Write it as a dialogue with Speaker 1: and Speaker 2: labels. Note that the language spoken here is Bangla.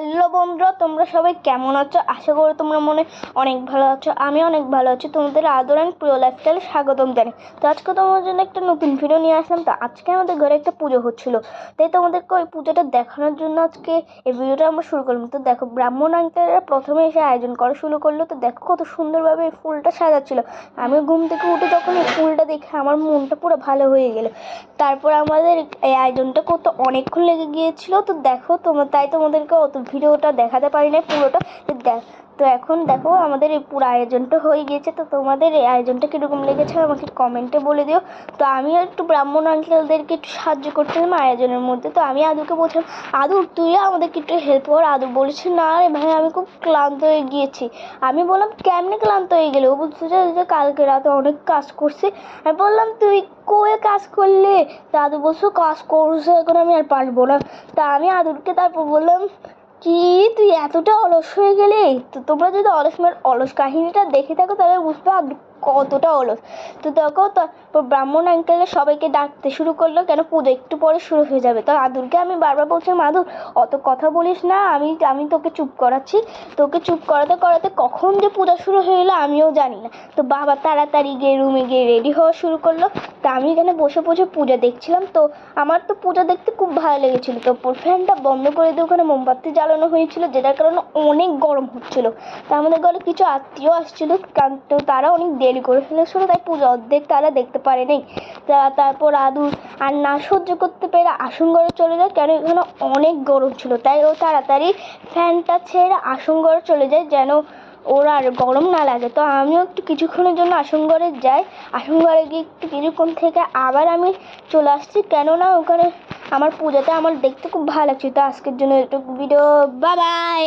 Speaker 1: হ্যালো বন্ধুরা, তোমরা সবাই কেমন আছো? আশা করি তোমরা মনে অনেক ভালো আছো, আমি অনেক ভালো আছি। তোমাদের আদর অ্যান্ড প্রিয় লাইফস্টাইলে স্বাগতম জানাই। তো আজকে তোমাদের জন্য একটা নতুন ভিডিও নিয়ে আসলাম। তো আজকে আমাদের ঘরে একটা পুজো হচ্ছিল। তাই তোমাদেরকে ওই পুজোটা দেখানোর জন্য আজকে এই ভিডিওটা আমরা শুরু করলাম। তো দেখো, ব্রাহ্মণ আঙ্কেলরা প্রথমে এসে আয়োজন করা শুরু করল। তো দেখো কত সুন্দরভাবে এই ফুলটা সাজাচ্ছিল। আমি ঘুম থেকে উঠে যখন এই ফুলটা দেখে আমার মনটা পুরো ভালো হয়ে গেল। তারপর আমাদের এই আয়োজনটা করতে অনেকক্ষণ লেগে গিয়েছিল। তো দেখো তোমার তাই তোমাদেরকে অত ভিডিওটা দেখাতে পারি না পুরোটা। দেখ, তো এখন দেখো আমাদের এই পুরো আয়োজনটা হয়ে গিয়েছে। তো তোমাদের এই আয়োজনটা কীরকম লেগেছে আমাকে কমেন্টে বলে দিও। তো আমি একটু ব্রাহ্মণ আঙ্কেলদেরকে একটু সাহায্য করছিলাম আয়োজনের মধ্যে। তো আমি আদুকে বলছিলাম, আদু, তুই আমাদেরকে একটু হেল্প কর। আদু বলেছে, না রে ভাই, আমি খুব ক্লান্ত হয়ে গিয়েছি। আমি বললাম, কেমনে ক্লান্ত হয়ে গেলে? ও বলছে, যে কালকে রাতে অনেক কাজ করছি। আমি বললাম, তুই কয়ে কাজ করলে? দাদু বলছো, কাজ করছ, এখন আমি আর পারব না। তা আমি আদুরকে তারপর বললাম কি? তুই এতটা অলস হয়ে গেলি? তো তোমরা যদি অলস মানে অলস কাহিনীটা দেখে থাকো, তাহলে বুঝবে আদু কতটা অলস। তো দেখো তারপর ব্রাহ্মণ আঙ্কেলে সবাইকে ডাকতে শুরু করল, কেন পুজো একটু পরে শুরু হয়ে যাবে। তো আদুরকে আমি বারবার বলছি আদুর, অত কথা বলিস না, আমি আমি তোকে চুপ করাচ্ছি। তোকে চুপ করাতে করাতে কখন যে পূজা শুরু হয়ে গেলো আমিও জানি না। তো বাবা তাড়াতাড়ি গিয়ে রুমে গিয়ে রেডি হওয়া শুরু করল। তা আমি এখানে বসে বসে পূজা দেখছিলাম। তো আমার তো পূজা দেখতে খুব ভালো লেগেছিলো। তো ফ্যানটা বন্ধ করে দিয়ে ওখানে মোমবাতি জ্বালানো হয়েছিল, যেটার কারণে অনেক গরম হচ্ছিল। তা আমাদের ঘরে কিছু আত্মীয় আসছিল তো তারা অনেক দেরি করে ফেলেছিল, তাই পূজা অর্ধেক তারা দেখতে পারেনি তারপর আদু আর না সহ্য করতে পেরে আসন ঘরে চলে যায়, কেন এখানে অনেক গরম ছিল। তাই ও তাড়াতাড়ি ফ্যানটা ছেড়ে আসন ঘরে চলে যায়, যেন ওর আর গরম না লাগে। তো আমিও একটু কিছুক্ষণের জন্য আসন ঘরে যাই। আসন ঘরে গিয়ে একটু কিছুক্ষণ থেকে আবার আমি চলে আসছি, কেননা ওখানে আমার পূজাতে আমার দেখতে খুব ভালো লাগছে। তো আজকের জন্য একটু ভিডিও বাই বাই